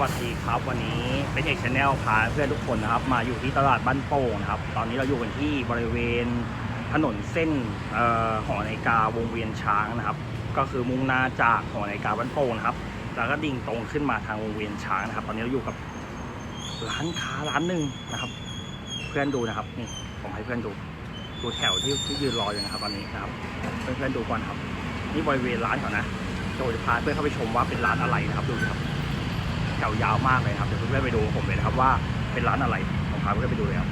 วัสดีครับ วันนี้เป็นเอกชาแนลพาเพื่อนทุกคนนะครับ มาอยู่ที่ตลาดบ้านโป่งนะครับ ตอนนี้เราอยู่กันที่บริเวณถนนเส้นออหอนาฬิกาวงเวียนช้างนะครับ ก็คือมุ่งหน้าจากหอนาฬิกาบ้านโป่งนะครับ แล้วก็ดิ่งตรงขึ้นมาทางวงเวียนช้างนะครับ ตอนนี้เราอยู่กับร้านค้าร้านหนึ่งนะครับ เพื่อนดูนะครับนี่ผมให้เพื่อนดูดูแถวที่ที่ยืนรออยู่นะครับตอนนี้นะครับเพื่อนๆดูก่อนครับ นี่บริเวณร้านเขานะโดยจะพาเพื่อนเข้าไปชมว่าเป็นร้านอะไรนะครับดูครับ แถวยาวมากเลยครับเดี๋ยวเพื่อนๆไปดูผมเลยนะครับว่าเป็นร้านอะไรผมพาเพื่อนไปดูเลยครับ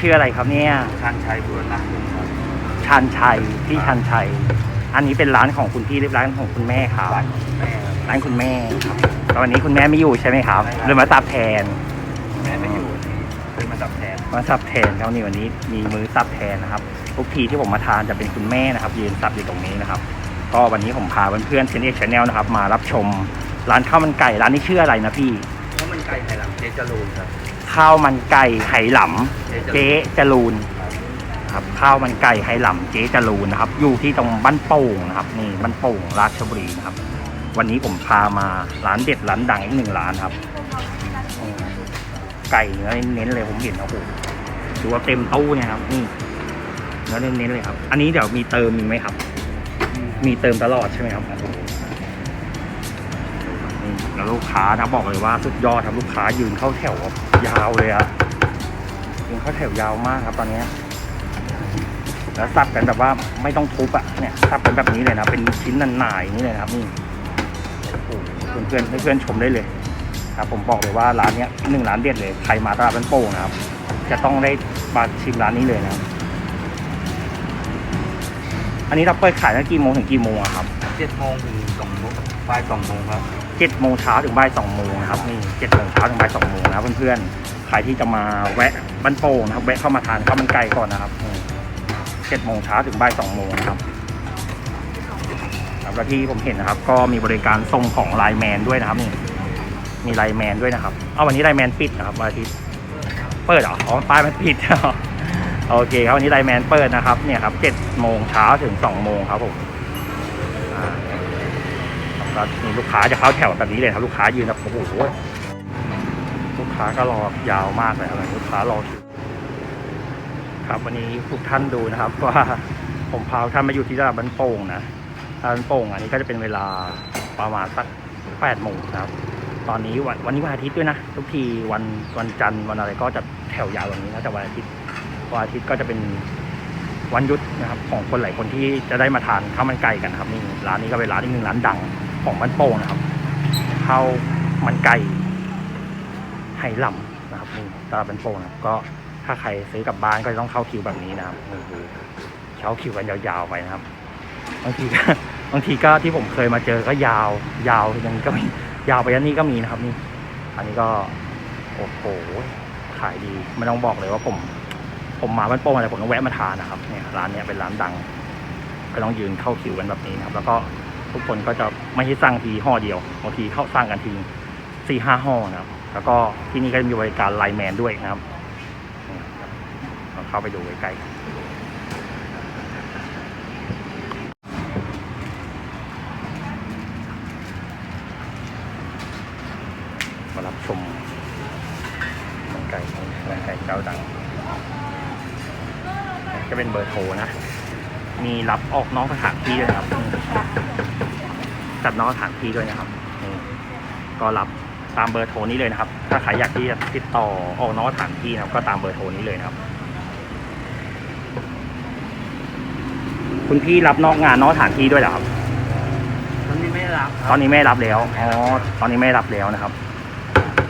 ชื่ออะไรครับเนี่ย ชานชัยบุรณะคุณครับชันชัยพี่ชันชัย อันนี้เป็นร้านของคุณพี่หรือร้านของคุณแม่ครับร้านของแม่ครับร้านคุณแม่ครับตอนนี้คุณแม่ไม่อยู่ใช่ไหมครับหรือมาตับแทน แม่ไม่อยู่ที่เป็นมาจับแทนมาสับแทนครับนี่วันนี้มีมือสับแทนนะครับทุกทีที่ผมมาทานจะเป็นคุณแม่นะครับยืนสับอยู่ตรงนี้นะครับ ก็วันนี้ผมพาเพื่อนๆเซนเอ็กชาแนลนะครับ มารับชมร้านข้าวมันไก่ร้านนี้ชื่ออะไรนะพี่ เพราะมันไกลไทยหลังเจจรูนครับ ข้าวมันไก่ไหหลำเจ๊จรูนครับข้าวมันไก่ไหหลำเจ๊จรูนนะครับ อยู่ที่ตรงบ้านโป่งนะครับนี่บ้านโป่งราชบุรีนะครับ วันนี้ผมพามาร้านเด็ดร้านดังอีกหนึ่งร้านครับ ไก่เนื้อเน้นเลยผมเห็นโอ้โหดูว่าเต็มตู้เนี่ยครับนี่เนื้อเน้นเลยครับ อันนี้เดี๋ยวมีเติมมีไหมครับ มีเติมตลอดใช่ไหมครับ แล้วลูกค้านะบอกเลยว่าสุดยอดครับลูกค้ายืนเข้าแถวยาวเลยอะยืนเข้าแถวยาวมากครับตอนนี้แล้วสับกันแบบว่าไม่ต้องทุบอะเนี่ยสับกันแบบนี้เลยนะเป็นชิ้นหนาๆอย่างนี้เลยนะครับนี่เพื่อนๆเพื่อนๆชมได้เลยครับผมบอกเลยว่าร้านเนี้ยหนึ่งร้านเด็ดเลยใครมาตลาดบ้านโป่งนะครับ จะต้องได้มาชิมร้านนี้เลยนะครับอันนี้เราเปิดขายตั้งกี่โมงถึงกี่โมงอะครับเจ็ดโมงถึงสองโมงบ่ายสองโมงครับ เจ็ดโมงเช้าถึงบ่ายสองโมงนะครับนี่เจ็ดโมงเช้าถึงบ่ายสองโมงนะครับเพื่อนๆใครที่จะมาแวะบ้านโป่งนะครับแวะเข้ามาทานข้าวมันไก่ก่อนนะครับเจ็ดโมงเช้าถึงบ่ายสองโมงนะครับครับแล้วที่ผมเห็นนะครับ ก็มีบริการส่งของไลน์แมนด้วยนะครับนี่มีไลน์แมนด้วยนะครับเอาวันนี้ไลน์แมนปิดนะครับวันอาทิตย์เปิดเหรออ๋อป้ายมันปิดโอเคครับวันนี้ไลน์แมนเปิดนะครับเนี่ยครับเจ็ดโมงเช้าถึงสองโมงครับผม ลูกค้าจะเข้าแถวแบบนี้เลยครับลูกค้ายืนแบบโอ้โหลูกค้าก็รอยาวมากเลยครับลูกค้ารอคิวครับวันนี้ทุกท่านดูนะครับว่าผมพาท่านมาอยู่ที่ตลาดบ้านโป่งนะตลาดบ้านโป่งอันนี้ก็จะเป็นเวลาประมาณสักแปดโมงนะครับ ตอนนี้วันวันนี้วันอาทิตย์ด้วยนะทุกทีวันวันจันทร์วันอะไรก็จะแถวยาวแบบนี้นะแต่วันอาทิตย์วันอาทิตย์ก็จะเป็นวันยุดนะครับ ของคนหลายคนที่จะได้มาทานข้าวมันไก่กันครับนี่ร้านนี้ก็เป็นร้านอีกหนึ่งร้านดัง ของบ้านโป่งนะครับข้าวมันไก่ไหหลำนะครับนี่ตลาดบ้านโป่งนะครับก็ถ้าใครซื้อกลับบ้านก็จะต้องเข้าคิวแบบนี้นะครับนี่คือเข้าคิวกันยาวๆไปนะครับบางทีก็บางทีก็ที่ผมเคยมาเจอก็ยาว ยาวยังก็มียาวไปยันนี้ก็มีนะครับนี่อันนี้ก็โอ้โหขายดีไม่ต้องบอกเลยว่าผมผมมาบ้านโป่งอะไรผมต้องแวะมาทานนะครับเนี่ยร้านเนี้ยเป็นร้านดัง ก็ต้องยืนเข้าคิวกันแบบนี้นะครับ แล้วก็ทุกคนก็จะ ไม่ใช่สั่งทีห่อเดียวบางทีเข้าสั่งกันทีสี่ห้าห่อนะครับ แล้วก็ที่นี่ก็จะมีบริการไลน์แมนด้วยนะครับเข้าไปดูใกล้ๆมารับชมหนังไก่หนังไก่เจ้าดังจะเป็นเบอร์โทรนะ มีรับออกนอกสถานที่ด้วยครับ จัดนอกสถานที่ด้วยนะครับนี่ก็รับตามเบอร์โทรนี้เลยนะครับ ถ้าใครอยากที่จะติดต่อออกนอกสถานที่นะครับก็ตามเบอร์โทรนี้เลยนะครับ คุณพี่รับนอกงานนอกสถานที่ด้วยเหรอครับ ตอนนี้ไม่รับคตรัอนนี้ไม่รับแล้วอ๋อตอนนี้ไม่รับแล้วนะครับ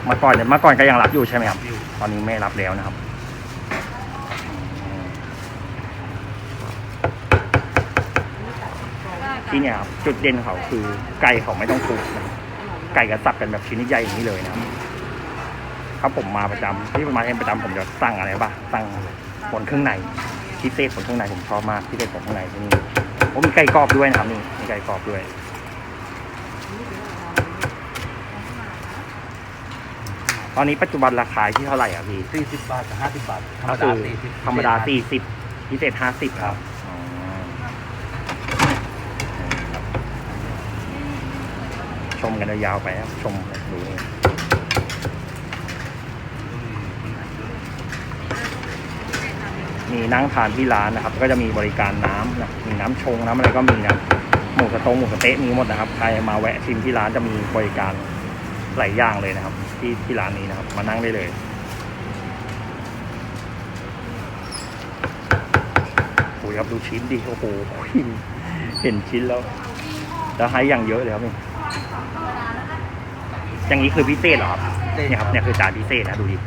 เมื่อก่อนเนี่ยเมื่อก่อนก็ยังรับอยู่ใช่ไหมครับอยู่ตอนนี้ไม่รับแล้วนะครับอืม ที่เนี่ยครับจุดเด่นของเขาคือไก่เขาไม่ต้องทุบนะไก่กระสับกันแบบชิ้นใหญ่อย่างนี้เลยนะครับถ้าผมมาประจำที่ผมมาเองประจำผมจะสั่งอะไรบ้างสั่งผลเครื่องในพิเศษผลเครื่องในผมชอบมากพิเศษผลเครื่องในที่นี่ผมมีไก่กรอบด้วยนะครับนี่มีไก่กรอบด้วยตอนนี้ปัจจุบันราคาที่เท่าไหร่อะพี่สี่สิบบาทกับห้าสิบบาทธรรมก็ดาคือสี่สิบธรรมดาสี่สิบพิเศษห้าสิบครับอ๋อครับ ชมกันยาวไปครับชมดูนี่มีนั่งทานที่ร้านนะครับ ก็จะมีบริการน้ำนะมีน้ำชงน้ำอะไรก็มีนะหมูสะตงหมูสะเต๊ะมีหมดนะครับ ใครมาแวะชิมที่ร้านจะมีบริการหลายอย่างเลยนะครับ ที่ที่ร้านนี้นะครับ มานั่งได้เลยโอ้ยครับดูชิ้นดิโอ้โหเห็นชิ้นแล้วแล้วให้อย่างเยอะเลยครับนี่ อย่างนี้คือพิเศษเหรอครับเนี่ยครับเนี่ยคือจานพิเศษนะดูดิ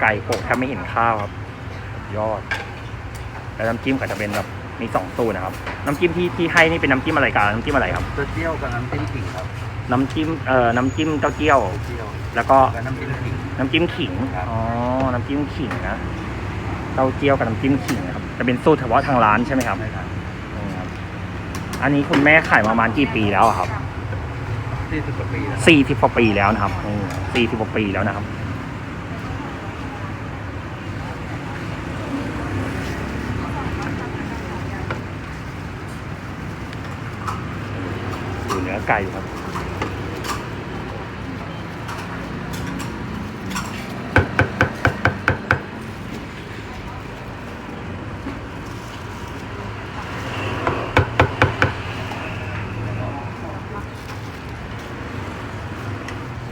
ไก่โปะแทบไม่เห็นข้าวครับ ยอด แล้วน้ำจิ้มก็จะเป็นแบบมีสองสูตรนะครับ น้ำจิ้มที่ที่ให้นี่เป็นน้ำจิ้มอะไรกันน้ำจิ้มอะไรครับตัวเจียวกับน้ำจิ้มขิงครับ น้ำจิ้มเอ่อน้ำจิ้มเต้าเจี้ยวเจียวแล้วก็กับน้ำจิ้มขิงน้ำจิ้มขิงครับอ๋อน้ำจิ้มขิงนะเต้าเจี้ยวกับน้ำจิ้มขิงนะครับจะเป็นสูตรเฉพาะทางร้านใช่ไหมครับใช่ครับอืมครับ อันนี้คุณแม่ขายมาประมาณกี่ปีแล้วอะครับสี่สิบกว่าปีแล้วสี่สิบกว่าปีแล้วนะครับสี่สิบกว่าปีแล้วนะครับ ดูเนื้อไก่ครับ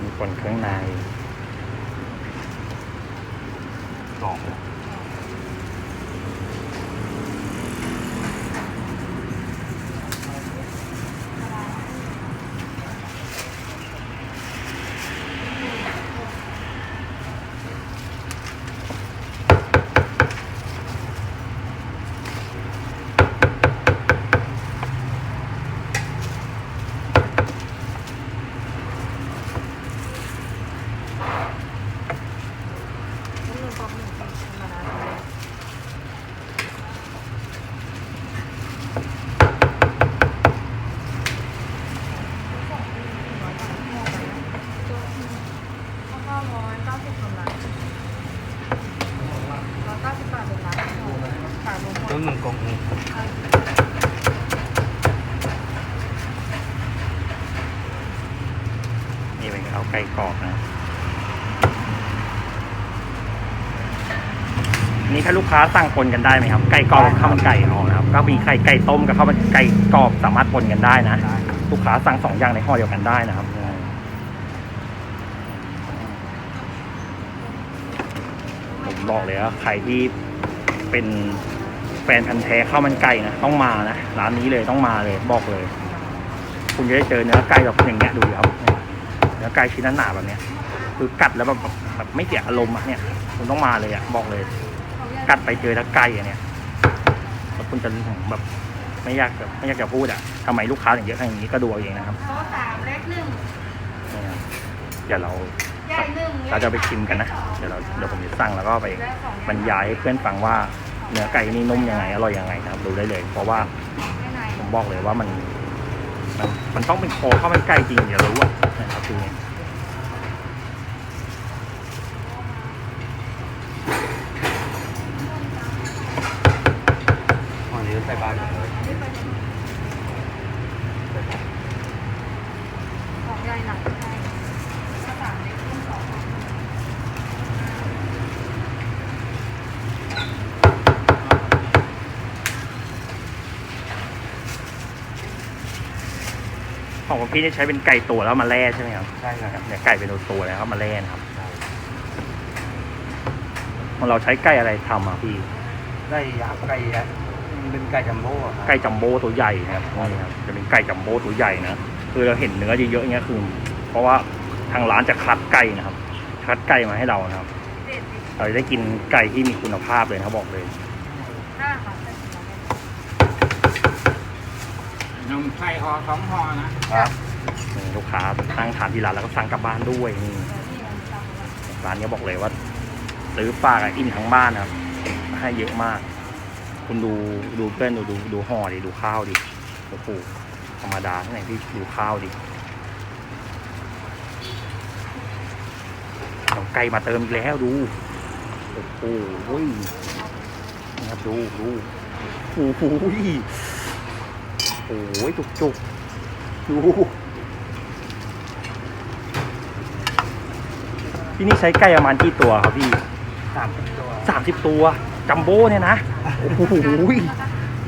มีคนเครื่องใน สอง แล้วก็ร้อยเก้าสิบกำลังร้อยเก้าสิบบาทเป็นร้านขายรวมหมต้นดหนึ่งกงนี่เป็นเอาไก่กรอบนะ นี่ถ้าลูกค้าสั่งปนกันได้ไหมครับ ไก่กรอบกับข้าวมันไก่เอานะครับ ก็มีไข่ไก่ต้มกับข้าวมันไก่กรอบสามารถปนกันได้นะได้ลูกค้าสั่งสองอย่างในห่อเดียวกันได้นะครับผมบอกเลยว่าใครที่เป็น แฟนพันธ์แท้ข้าวมันไก่นะต้องมานะร้านนี้เลยต้องมาเลยบอกเลย คุณจะได้เจอเนื้อไก่แบบอย่างเงี้ยดูดิครับเนื้อไก่ชิ้นหนาๆแบบเนี้ย คือกัดแล้วแบบแบบไม่เสียอารมณ์อะเนี่ย คุณต้องมาเลยอะบอกเลย กัดไปเจอแล้วไก่อะเนี่ยแล้วคุณจะแบบไม่อยากแบบไม่อยากจะพูดอะทำไมลูกค้าถึงเยอะขนาดนี้ก็ดูเอาเองนะครับโต๊ะสามเล็กหนึ่งนี่ครับเดี๋ยวเราใหญ่หนึ่งเราจะไปชิมกันนะ เดี๋ยวเราเดี๋ยวผมจะสั่งแล้วก็ไปบรรยายให้เพื่อนฟังว่า เนื้อไก่นี่นุ่มยังไงอร่อยยังไงนะครับดูได้เลย เพราะว่าไม่ไหนผมบอกเลยว่ามัน มันมันต้องเป็นคอข้าวมันไก่จริงอย่ารู้อะนะครับคือวันนี้ใส่บ้านหมดเลยของใหญ่หนักใช่ถ้าสามเล็กขึ้นสอง ของคุณพี่นี่ใช้เป็นไก่ตัวแล้วมาแล่ใช่ไหมครับใช่ครับเนี่ยไก่เป็นตัวๆนะครับมาแล่นะครับของเราใช้ไก่อะไรทำอะพี่ได้ยักษ์ไก่ยักษ์มันเป็นไก่จัมโบ้อะครับไก่จัมโบ้ตัวใหญ่นะครับนี่ครับจะเป็นไก่จัมโบ้ตัวใหญ่นะคือเราเห็นเนื้อเยอะๆอย่างเงี้ยคือ เพราะว่าทางร้านจะคัดไก่นะครับคัดไก่มาให้เรานะครับเจ็ดสิบเราจะได้กินไก่ที่มีคุณภาพเลยนะครับบอกเลย ห้าค่ะเป็นสิบสอง นมไข่ห่อสองห่อนะ ครับนี่ลูกค้านั่งทานที่ร้านแล้วก็สั่งกลับบ้านด้วยนี่เดี๋ยวนี่มันต่ำกว่าร้านนี้บอกเลยว่า ซื้อฝากอะอิ่มทั้งบ้านนะครับให้เยอะมาก คุณดูดูเพื่อนดูดูดูห่อดิดูข้าวดิโอ้โหธรรมดาที่ไหนพี่ดูข้าวดิเอาไก่มาเติมอีกแล้วดูโอ้โหนี่ครับดูดูโอ้โห โอ้โหจุกจุกๆดูที่นี่ใช้ไก่ประมาณกี่ตัวครับพี่สามสิบตัวสามสิบตัว จัมโบ้เนี่ยนะ โอ้โห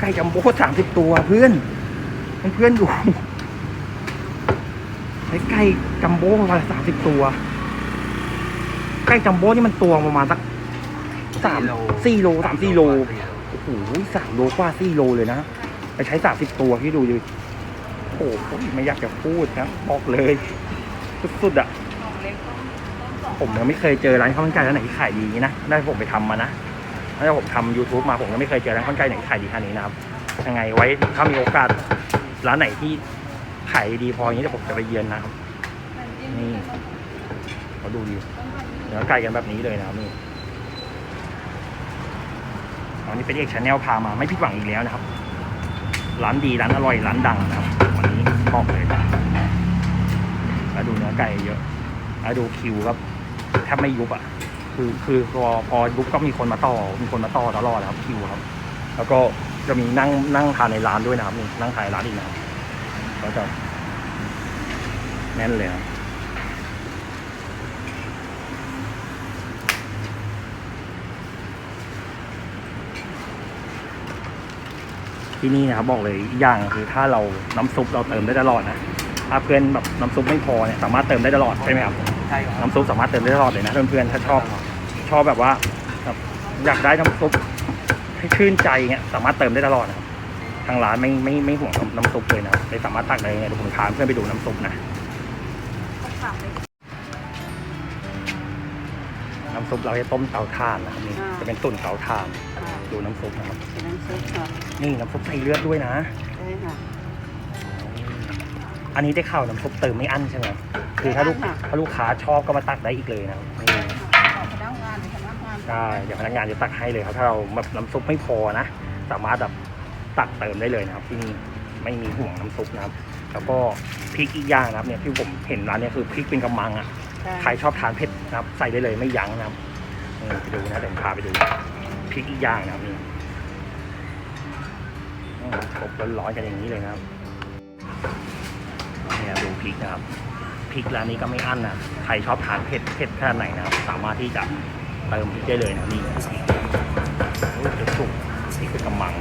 ไก่จัมโบ้สามสิบตัวเพื่อน เพื่อนๆดูไอ้ไก่จัมโบ้ประมาณสามสิบตัว ไก่จัมโบ้นี่มันตัวประมาณสักสามสี่โลสามสี่โล โอ้โหสามโลกว่าสี่โลเลยนะ ไปใช้สามสิบตัวพี่ดูดิโอ้โหไม่อยากจะพูดนะบอกเลย สุดๆอะผมยังไม่เคยเจอร้านข้าวมันไก่ร้านไหนที่ขายดีอย่างนี้นะได้ผมไปทำมานะตั้งแต่ผมทำ YouTube มาผมก็ไม่เคยเจอร้านข้าวมันไก่ไหนที่ขายดีขนาดนี้นะครับยังไงไว้ถ้ามีโอกาสร้านไหนที่ขายดีพออย่างนี้เดี๋ยวผมจะไปเยือนนะครับนี่เขาดูดีเนื้อไก่กันแบบนี้เลยนะครับนี่อันนี้เป็นเอกชาแนลพามาไม่ผิดหวังอีกแล้วนะครับ ร้านดีร้านอร่อยร้านดังนะครับวันนี้บอกเลยนะแล้วดูเนื้อไก่เยอะแล้วดูคิวครับแทบไม่ยุบอะ คือคือพอพอยุบก็มีคนมาต่อ มีคนมาต่อตลอดนะครับคิวครับ แล้วก็จะมีนั่งนั่งทานในร้านด้วยนะครับนี่นั่งทานในร้านอีกนะครับก็จะแน่นเลยครับ ที่นี่นะครับบอกเลยอีกอย่างคือถ้าเราน้ำซุปเราเติมได้ตลอดนะถ้าเพื่อนแบบน้ำซุปไม่พอเนี่ยสามารถเติมได้ตลอดใช่ไหมครับใช่ครับน้ำซุปสามารถเติมได้ตลอดเลยนะเพื่อนๆถ้าชอบชอบแบบว่าแบบอยากได้น้ำซุปให้ชื่นใจเงี้ยสามารถเติมได้ตลอดนะครับทางร้านไม่ไม่ไม่ห่วงน้ำซุปเลยนะครับเลยสามารถตักได้ไงเดี๋ยวผมพาเพื่อนไปดูน้ำซุปนะต้องสามเล็กน้ำซุปเราจะต้มเตาถ่านนะครับนี่อ่าจะเป็นตุ่นเตาถ่าน ดูน้ำซุปนะครับเป็นน้ำซุปค่ะนี่น้ำซุปใส่เลือดด้วยนะ ใช่ค่ะ อันนี้ได้ข่าวน้ำซุปเติมไม่อั้นใช่ไหมคือถ้าลูกไม่อั้นค่ะ ถ้าลูกค้าชอบก็มาตักได้อีกเลยนะครับนี่ของพนักงานหรือพนักงานได้เดี๋ยวพนักงานจะตักให้เลยครับ ถ้าเราแบบน้ำซุปไม่พอนะ สามารถแบบตักเติมได้เลยนะครับ ที่นี่ไม่มีห่วงน้ำซุปนะครับ แล้วก็พริกอีกอย่างนะครับเนี่ยที่ผมเห็นร้านเนี่ยคือพริกเป็นกำมังอะ ใครชอบทานเผ็ดนะครับ ใส่ได้เลยไม่ยั้งนะครับนี่ไปดูนะเดี๋ยวผมพาไปดู พริกอีกอย่างนะครับนี่อบร้อนๆกันอย่างนี้เลยนะครับเนี่ยดูพริกนะครับพริกร้านนี้ก็ไม่อั้นนะใครชอบทานเผ็ดเผ็ดแค่ไหนนะครับ สามารถที่จะเติมพริกได้เลยนะนี่พริกสุกพริกกระมัง